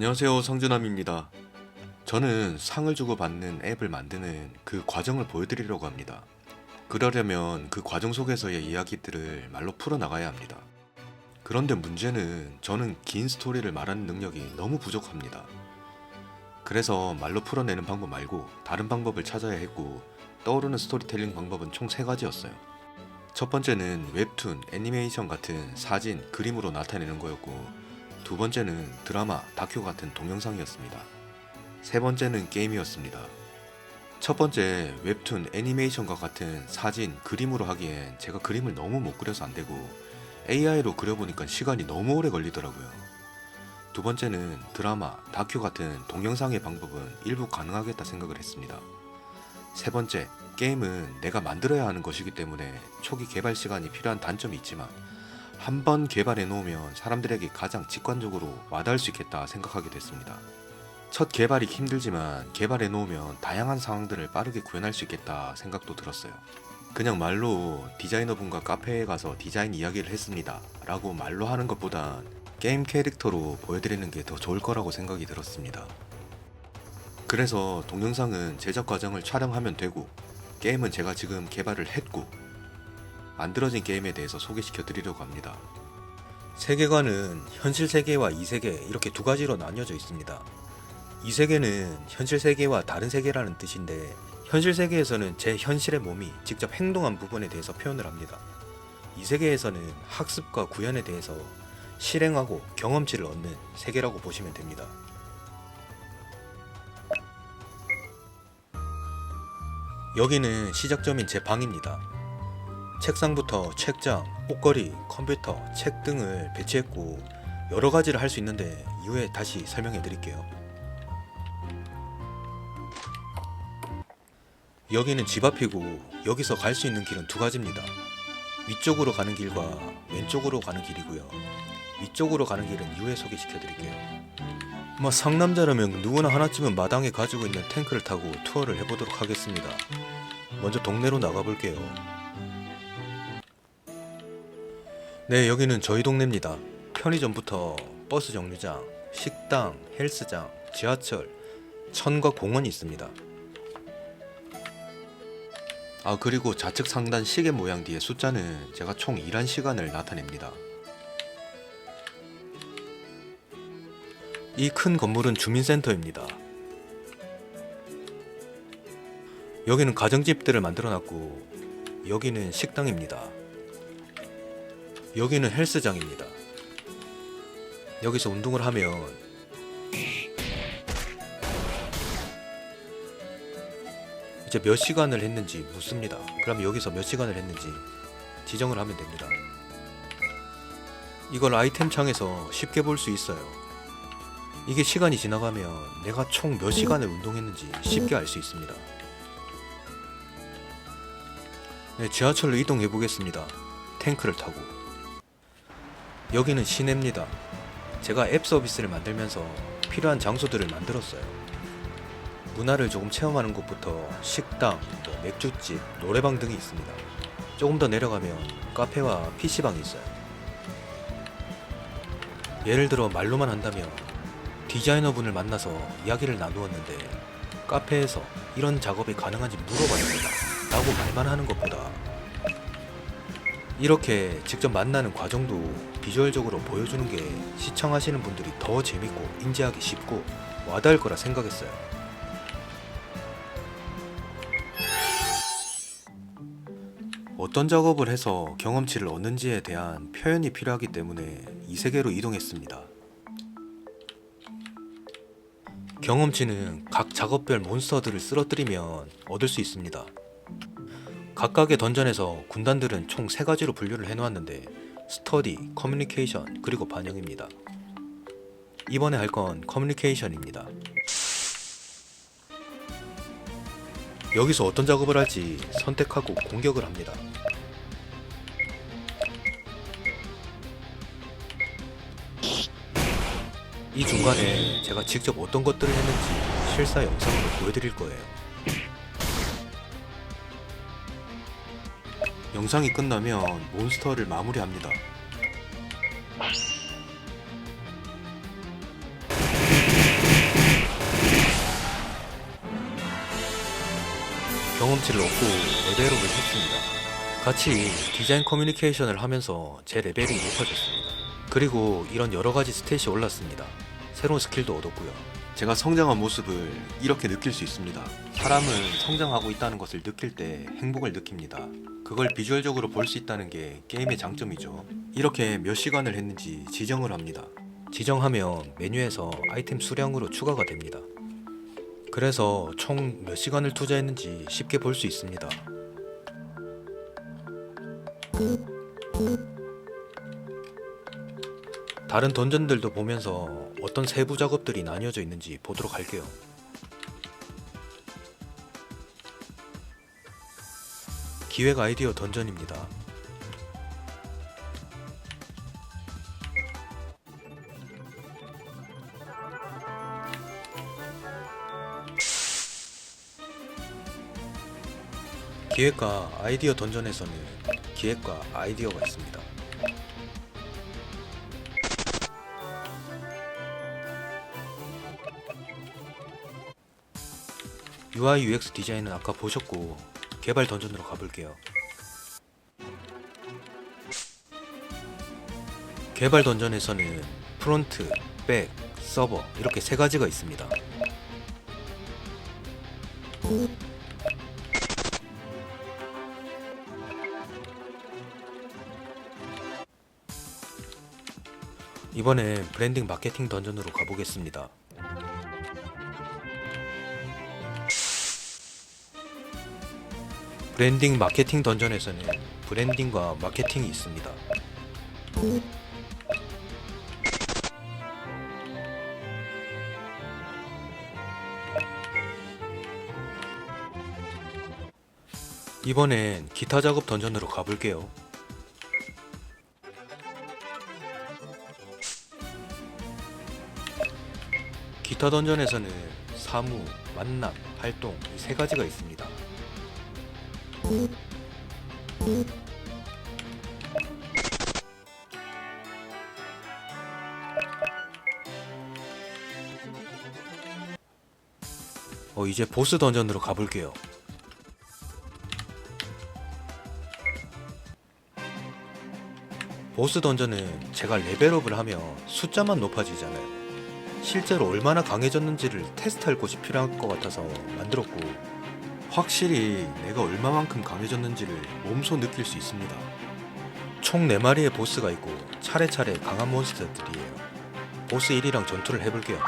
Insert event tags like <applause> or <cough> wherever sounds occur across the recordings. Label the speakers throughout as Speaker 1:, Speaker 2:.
Speaker 1: 안녕하세요 성준함입니다. 저는 상을 주고 받는 앱을 만드는 그 과정을 보여드리려고 합니다. 그러려면 그 과정 속에서의 이야기들을 말로 풀어나가야 합니다. 그런데 문제는 저는 긴 스토리를 말하는 능력이 너무 부족합니다. 그래서 말로 풀어내는 방법 말고 다른 방법을 찾아야 했고 떠오르는 스토리텔링 방법은 총세 가지였어요. 첫 번째는 웹툰, 애니메이션 같은 사진, 그림으로 나타내는 거였고 두 번째는 드라마, 다큐 같은 동영상이었습니다. 세 번째는 게임이었습니다. 첫 번째 웹툰, 애니메이션과 같은 사진, 그림으로 하기엔 제가 그림을 너무 못 그려서 안 되고 AI로 그려보니까 시간이 너무 오래 걸리더라고요. 두 번째는 드라마, 다큐 같은 동영상의 방법은 일부 가능하겠다 생각을 했습니다. 세 번째, 게임은 내가 만들어야 하는 것이기 때문에 초기 개발 시간이 필요한 단점이 있지만 한 번 개발해 놓으면 사람들에게 가장 직관적으로 와닿을 수 있겠다 생각하게 됐습니다. 첫 개발이 힘들지만 개발해 놓으면 다양한 상황들을 빠르게 구현할 수 있겠다 생각도 들었어요. 그냥 말로 디자이너분과 카페에 가서 디자인 이야기를 했습니다. 라고 말로 하는 것보단 게임 캐릭터로 보여드리는 게 더 좋을 거라고 생각이 들었습니다. 그래서 동영상은 제작 과정을 촬영하면 되고 게임은 제가 지금 개발을 했고 만들어진 게임에 대해서 소개시켜 드리려고 합니다. 세계관은 현실 세계와 이 세계 이렇게 두 가지로 나뉘어져 있습니다. 이 세계는 현실 세계와 다른 세계라는 뜻인데 현실 세계에서는 제 현실의 몸이 직접 행동한 부분에 대해서 표현을 합니다. 이 세계에서는 학습과 구현에 대해서 실행하고 경험치를 얻는 세계라고 보시면 됩니다. 여기는 시작점인 제 방입니다. 책상부터 책장, 옷걸이, 컴퓨터, 책 등을 배치했고 여러 가지를 할 수 있는데 이후에 다시 설명해 드릴게요. 여기는 집 앞이고 여기서 갈 수 있는 길은 두 가지입니다. 위쪽으로 가는 길과 왼쪽으로 가는 길이고요. 위쪽으로 가는 길은 이후에 소개시켜 드릴게요. 뭐 상남자라면 누구나 하나쯤은 마당에 가지고 있는 탱크를 타고 투어를 해보도록 하겠습니다. 먼저 동네로 나가볼게요. 네, 여기는 저희 동네입니다. 편의점부터 버스 정류장, 식당, 헬스장, 지하철, 천과 공원이 있습니다. 아, 그리고 좌측 상단 시계 모양 뒤에 숫자는 제가 총 일한 시간을 나타냅니다. 이 큰 건물은 주민센터입니다. 여기는 가정집들을 만들어 놨고 여기는 식당입니다. 여기는 헬스장입니다. 여기서 운동을 하면 이제 몇 시간을 했는지 묻습니다. 그럼 여기서 몇 시간을 했는지 지정을 하면 됩니다. 이걸 아이템 창에서 쉽게 볼 수 있어요. 이게 시간이 지나가면 내가 총 몇 시간을 운동했는지 쉽게 알 수 있습니다. 네, 지하철로 이동해 보겠습니다. 탱크를 타고. 여기는 시내입니다. 제가 앱 서비스를 만들면서 필요한 장소들을 만들었어요. 문화를 조금 체험하는 곳부터 식당, 뭐 맥주집, 노래방 등이 있습니다. 조금 더 내려가면 카페와 PC방이 있어요. 예를 들어 말로만 한다면 디자이너 분을 만나서 이야기를 나누었는데 카페에서 이런 작업이 가능한지 물어봤습니다. 라고 말만 하는 것보다 이렇게 직접 만나는 과정도 비주얼적으로 보여주는 게 시청하시는 분들이 더 재밌고 인지하기 쉽고 와닿을 거라 생각했어요. 어떤 작업을 해서 경험치를 얻는지에 대한 표현이 필요하기 때문에 이 세계로 이동했습니다. 경험치는 각 작업별 몬스터들을 쓰러뜨리면 얻을 수 있습니다. 각각의 던전에서 군단들은 총세 가지로 분류를 해놓았는데 스터디, 커뮤니케이션, 그리고 반영입니다. 이번에 할 건 커뮤니케이션입니다. 여기서 어떤 작업을 할지 선택하고 공격을 합니다. 이 중간에 제가 직접 어떤 것들을 했는지 실사 영상으로 보여드릴 거예요. 영상이 끝나면 몬스터를 마무리합니다.
Speaker 2: 경험치를 얻고 레벨업을 했습니다. 같이 디자인 커뮤니케이션을 하면서 제 레벨이 높아졌습니다. 그리고 이런 여러가지 스탯이 올랐습니다. 새로운 스킬도 얻었고요.
Speaker 1: 제가 성장한 모습을 이렇게 느낄 수 있습니다. 사람은 성장하고 있다는 것을 느낄 때 행복을 느낍니다. 그걸 비주얼적으로 볼 수 있다는 게 게임의 장점이죠. 이렇게 몇 시간을 했는지 지정을 합니다.
Speaker 2: 지정하면 메뉴에서 아이템 수량으로 추가가 됩니다. 그래서 총 몇 시간을 투자했는지 쉽게 볼 수 있습니다. 다른 던전들도 보면서 어떤 세부 작업들이 나뉘어져 있는지 보도록 할게요. 기획 아이디어 던전입니다. 기획과 아이디어 던전에서는 기획과 아이디어가 있습니다. UI UX 디자인은 아까 보셨고 개발 던전으로 가볼게요. 개발 던전에서는 프론트, 백, 서버 이렇게 세 가지가 있습니다. 이번엔 브랜딩 마케팅 던전으로 가보겠습니다. 브랜딩 마케팅 던전에서는 브랜딩과 마케팅이 있습니다. 이번엔 기타 작업 던전으로 가볼게요. 기타 던전에서는 사무, 만남, 활동 이세 가지가 있습니다. 어, 이제 보스 던전으로 가볼게요. 보스 던전은 제가 레벨업을 하면 숫자만 높아지잖아요. 실제로 얼마나 강해졌는지를 테스트할 곳이 필요할 것 같아서 만들었고
Speaker 1: 확실히 내가 얼마만큼 강해졌는지를 몸소 느낄 수 있습니다.
Speaker 2: 총 4마리의 보스가 있고 차례차례 강한 몬스터들이에요. 보스 1이랑 전투를 해볼게요.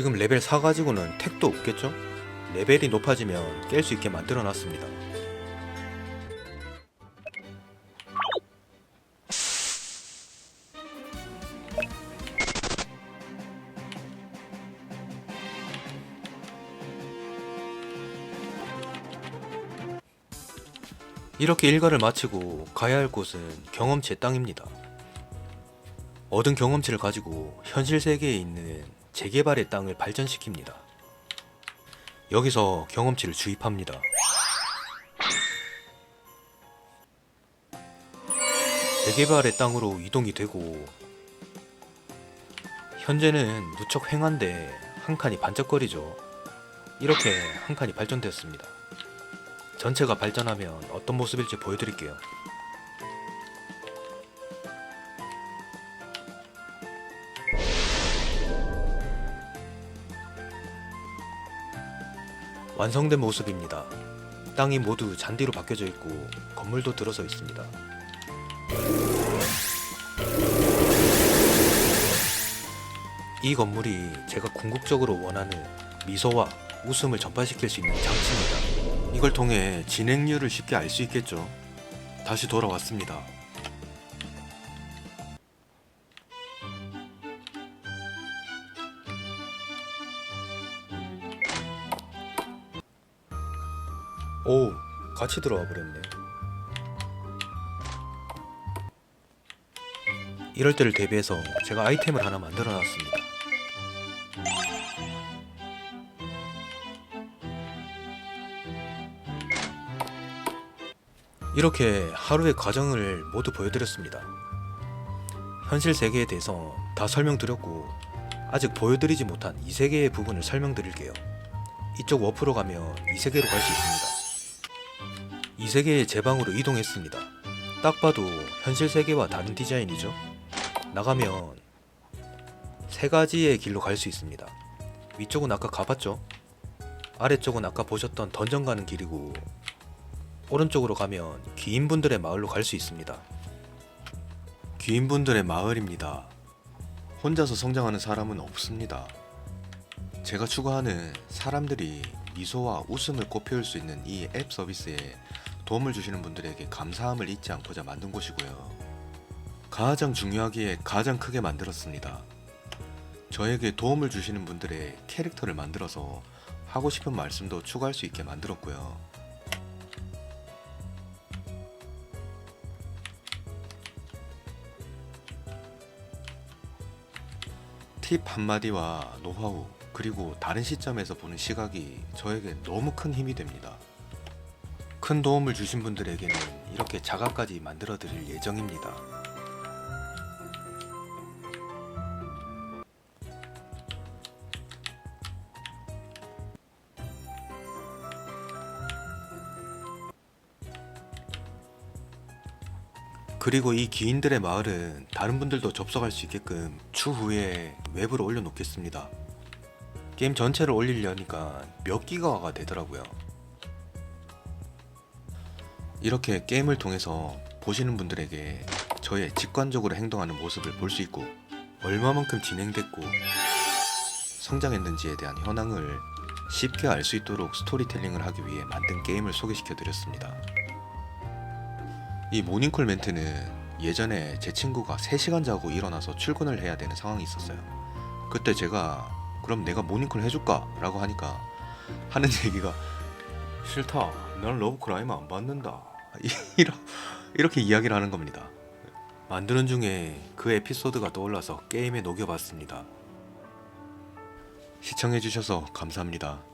Speaker 2: 지금 레벨 4 가지고는 택도 없겠죠? 레벨이 높아지면 깰 수 있게 만들어 놨습니다. 이렇게 일과를 마치고 가야 할 곳은 경험치의 땅입니다. 얻은 경험치를 가지고 현실 세계에 있는 재개발의 땅을 발전시킵니다. 여기서 경험치를 주입합니다. 재개발의 땅으로 이동이 되고 현재는 무척 횡한데 한 칸이 반짝거리죠. 이렇게 한 칸이 발전되었습니다. 전체가 발전하면 어떤 모습일지 보여드릴게요. 완성된 모습입니다. 땅이 모두 잔디로 바뀌어져 있고 건물도 들어서 있습니다. 이 건물이 제가 궁극적으로 원하는 미소와 웃음을 전파시킬 수 있는 장치입니다.
Speaker 1: 이걸 통해 진행률을 쉽게 알 수 있겠죠. 다시 돌아왔습니다.
Speaker 2: 오, 같이 들어와 버렸네. 이럴 때를 대비해서 제가 아이템을 하나 만들어 놨습니다. 이렇게 하루의 과정을 모두 보여드렸습니다. 현실 세계에 대해서 다 설명드렸고 아직 보여드리지 못한 이 세계의 부분을 설명드릴게요. 이쪽 워프로 가면 이 세계로 갈 수 있습니다. 이 세계의 제 방으로 이동했습니다. 딱 봐도 현실 세계와 다른 디자인이죠. 나가면 세 가지의 길로 갈 수 있습니다. 위쪽은 아까 가봤죠? 아래쪽은 아까 보셨던 던전 가는 길이고 오른쪽으로 가면 귀인분들의 마을로 갈 수 있습니다.
Speaker 1: 귀인분들의 마을입니다. 혼자서 성장하는 사람은 없습니다. 제가 추구하는 사람들이 미소와 웃음을 꽃피울 수 있는 이 앱 서비스에 도움을 주시는 분들에게 감사함을 잊지 않고자 만든 곳이고요. 가장 중요하기에 가장 크게 만들었습니다. 저에게 도움을 주시는 분들의 캐릭터를 만들어서 하고 싶은 말씀도 추가할 수 있게 만들었고요. 팁 한마디와 노하우 그리고 다른 시점에서 보는 시각이 저에게 너무 큰 힘이 됩니다. 큰 도움을 주신 분들에게는 이렇게 자가까지 만들어 드릴 예정입니다. 그리고 이 기인들의 마을은 다른 분들도 접속할 수 있게끔 추후에 웹으로 올려놓겠습니다. 게임 전체를 올리려니까 몇 기가가 되더라고요. 이렇게 게임을 통해서 보시는 분들에게 저의 직관적으로 행동하는 모습을 볼 수 있고 얼마만큼 진행됐고 성장했는지에 대한 현황을 쉽게 알 수 있도록 스토리텔링을 하기 위해 만든 게임을 소개시켜 드렸습니다. 이 모닝콜 멘트는 예전에 제 친구가 3시간 자고 일어나서 출근을 해야 되는 상황이 있었어요. 그때 제가 그럼 내가 모닝콜 해줄까? 라고 하니까 하는 얘기가 싫다. 난 러브크라이브 안 받는다. <laughs> 이러, 이렇게 이야기를 하는 겁니다. 만드는 중에 그 에피소드가 떠올라서 게임에 녹여봤습니다. 시청해주셔서 감사합니다.